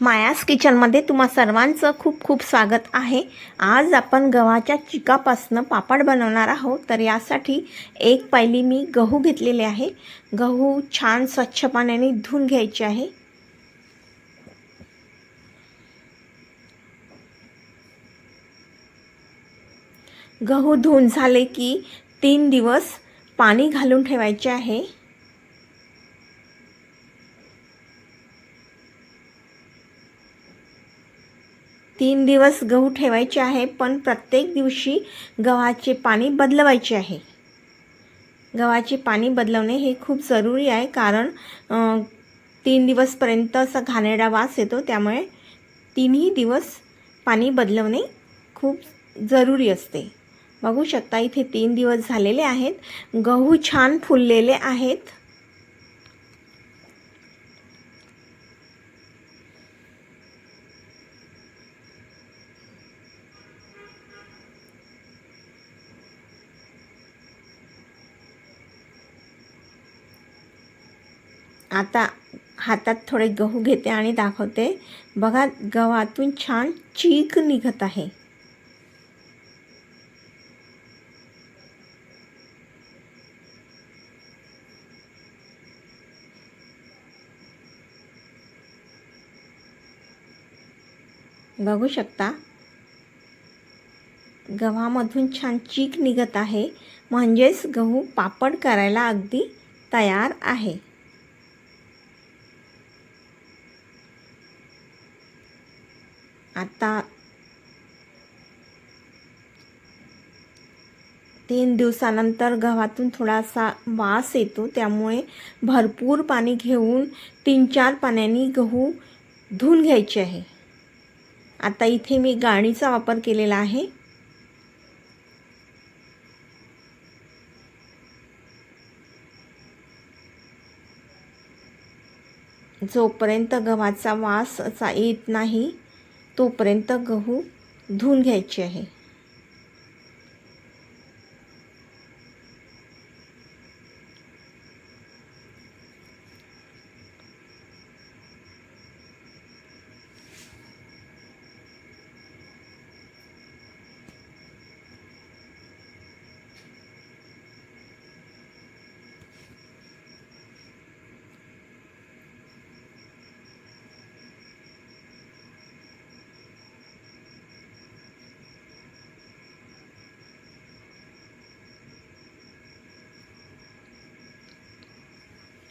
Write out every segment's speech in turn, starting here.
मायास किचनमध्ये तुम्हा सर्वांचं खूप खूप स्वागत आहे. आज आपण गव्हाच्या चिकापासनं पापड बनवणार आहोत. तर यासाठी एक पायली मी गहू घेतलेले आहे. गहू छान स्वच्छ पाण्याने धुवून घ्यायचे आहे. गहू धुवून झाले की तीन दिवस पाणी घालून ठेवायचे आहे. तीन दिवस गहू ठेवायचे आहे पण प्रत्येक दिवशी गव्हाचे पाणी बदलवायचे आहे. गव्हाचे पाणी बदलवणे हे खूप जरूरी आहे कारण तीन दिवसपर्यंत असा घाणेरडा वास येतो त्यामुळे तीनही दिवस पाणी बदलवणे खूप जरूरी असते. बघू शकता इथे तीन दिवस झालेले आहेत. गहू छान फुललेले आहेत. आता हातात थोडे गहू घेते आणि दाखवते. बघा गव्हातून छान चीक निघत आहे. बघू शकता गव्हामधून छान चीक निघत आहे. म्हणजेच गहू पापड करायला अगदी तयार आहे. आता तीन दिवसानंतर गव्हातून थोडासा वास येतो त्यामुळे भरपूर पाणी घेऊन तीन चार पाण्याने गहू धुवून घ्यायचे आहे. आता इथे मी गाणीचा वापर केलेला आहे. जोपर्यंत गव्हाचा वास असा येत नाही तोपर्यंत गहू धुवून घ्यायचे आहे.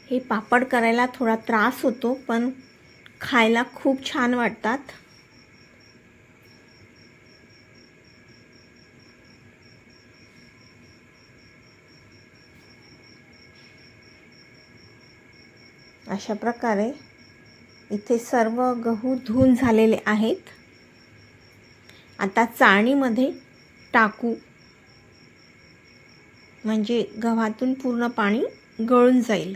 हे पापड करायला थोडा त्रास होतो पण खायला खूप छान वाटतात. अशा प्रकारे इथे सर्व गहू धुवून झालेले आहेत. आता चाळणीमध्ये टाकू. म्हणजे गव्हातून पूर्ण पाणी गळून जाईल.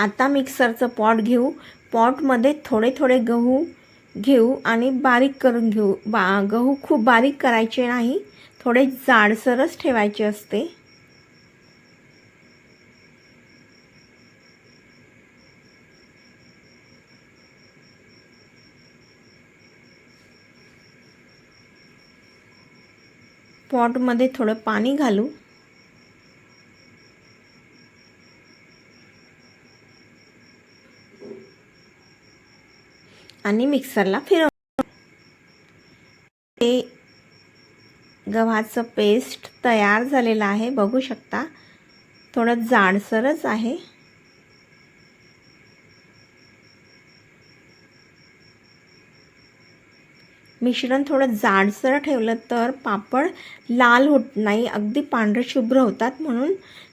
आता मिक्सरचं पॉट घेऊ. पॉटमध्ये थोडे थोडे गहू घेऊ आणि बारीक करून घेऊ. बा गहू खूप बारीक करायचे नाही थोडे जाडसरच ठेवायचे असते. पॉटमध्ये थोडं पाणी घालू. आणि मिक्सरला फिरव ते गव्हाचं पेस्ट तयार झालेलं आहे. बघू शकता थोडं जाडसरच आहे. मिश्रण थोडं जाडसर ठेवलं तर पापड लाल होत नाही अगदी पांढरे शुभ्र होतात म्हणून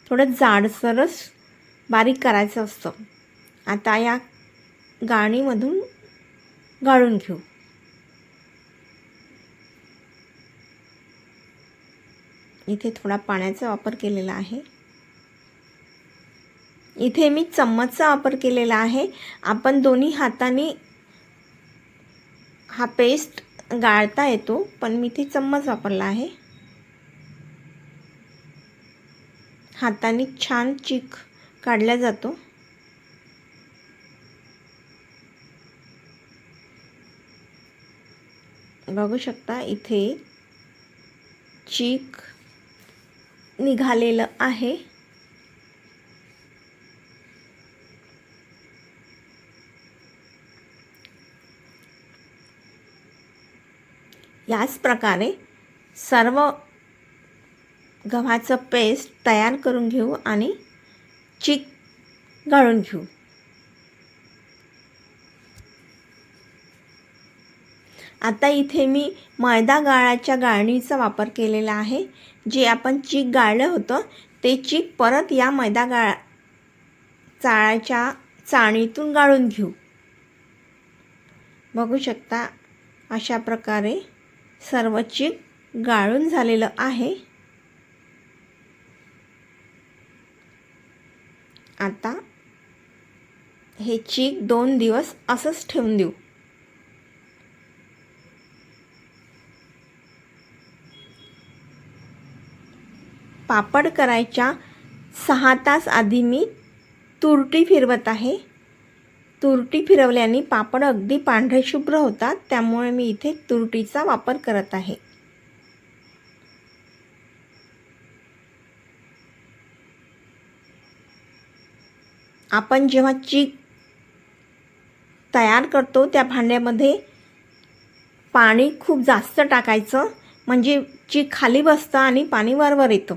थोडं जाडसरच बारीक करायचं असतं. आता या गाणीमधून गाळून घेऊ. इथे थोडा पाण्याचा वापर केलेला आहे. इथे मी चम्मचचा वापर केलेला आहे. आपण दोन्ही हाताने हा पेस्ट गाळता येतो पण मी इथे चम्मच वापरला आहे. हाताने छान चीक काढला जातो. बघू शकता इथे चीक निघालेलं आहे. याच प्रकारे सर्व गव्हाचं पेस्ट तयार करून घेऊ आणि चीक गाळून घेऊ. आता इथे मी मैदा गाळाच्या गाळणीचा वापर केलेला आहे. जे आपण चीक गाळलं होतं ते चीक परत या मैदा गाळा चाळाच्या चाळणीतून गाळून घेऊ. बघू शकता अशा प्रकारे सर्व चीक गाळून झालेलं आहे. आता हे चीक दोन दिवस असंच ठेवून देऊ. पापड करायच्या सहा तास आधी मी तुरटी फिरवत आहे. तुरटी फिरवल्याने पापड अगदी पांढरे शुभ्र होतात त्यामुळे मी इथे तुरटीचा वापर करत आहे. आपण जेव्हा चीक तयार करतो त्या भांड्यामध्ये पाणी खूप जास्त टाकायचं म्हणजे चीक खाली बसतं आणि पाणी वरवर येतं.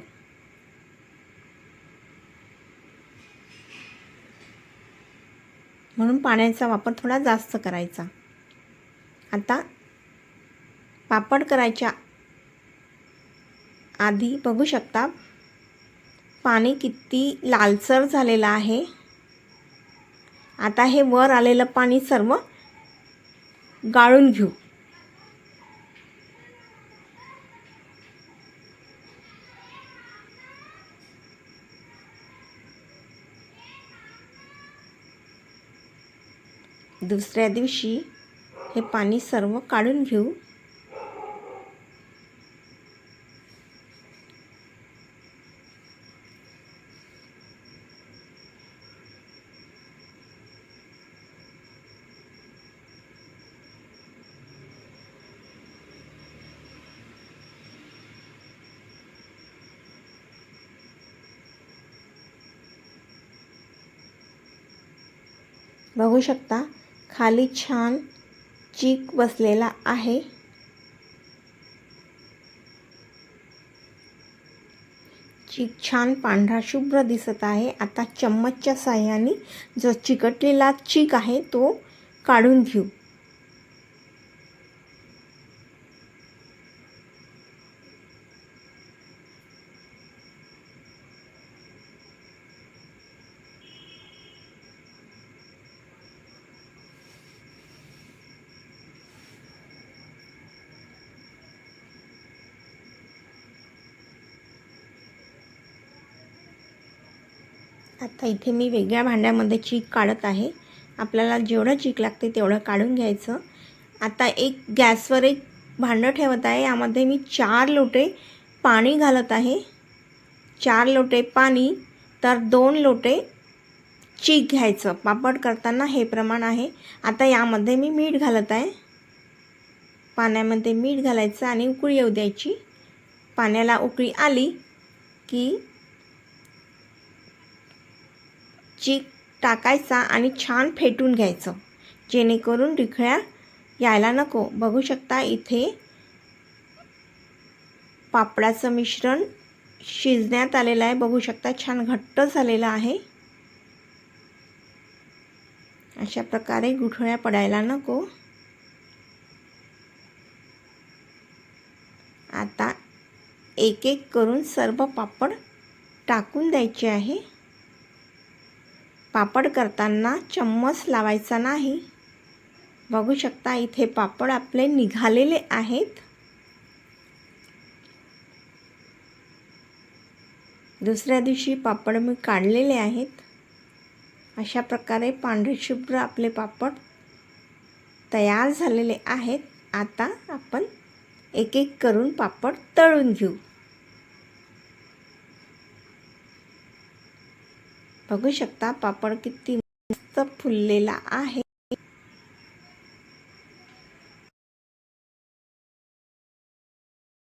म्हणून पाण्याचा वापर थोडा जास्त करायचा. आता पापड करायच्या आधी बघू शकता पाणी किती लालसर झालेलं आहे. आता हे वर आलेलं पाणी सर्व गाळून घेऊ. दुसऱ्या दिवशी हे पाणी सर्व काढून घेऊ. बघू शकता खाली छान चीक बसलेला आहे. चीक छान पांढरा शुभ्र दिसत आहे. आता चम्मचच्या साह्याने जो चिकटलेला चीक आहे तो काढून घेऊ. आता इथे मी वेगळ्या भांड्यामध्ये चीक काढत आहे. आपल्याला जेवढं चीक लागते तेवढं काढून घ्यायचं. आता एक गॅसवर एक भांडं ठेवत आहे. यामध्ये मी चार लोटे पाणी घालत आहे. चार लोटे पाणी तर दोन लोटे चीक घ्यायचं. पापड करताना हे प्रमाण आहे. आता यामध्ये मी मीठ घालत आहे. पाण्यामध्ये मीठ घालायचं आणि उकळी येऊ द्यायची. पाण्याला उकळी आली की चीक टाकायचा आणि छान फेटून घ्यायचं. जेणेकरून रिखळ्या यायला नको. बघू शकता इथे पापडाचं मिश्रण शिजण्यात आलेलं आहे. बघू शकता छान घट्ट झालेलं आहे. अशा प्रकारे गुठळ्या पडायला नको. आता एक एक करून सर्व पापड टाकून द्यायचे आहे. पापड करताना चम्मच लावायचा नाही. बघू शकता इथे पापड आपले निघालेले आहेत. दुसऱ्या दिवशी पापड मी काढलेले आहेत. अशा प्रकारे पांढरे शुभ्र आपले पापड तयार झालेले आहेत. आता आपण एक एक करून पापड तळून घेऊ. बघू शकता पापड किती मस्त फुललेला आहे.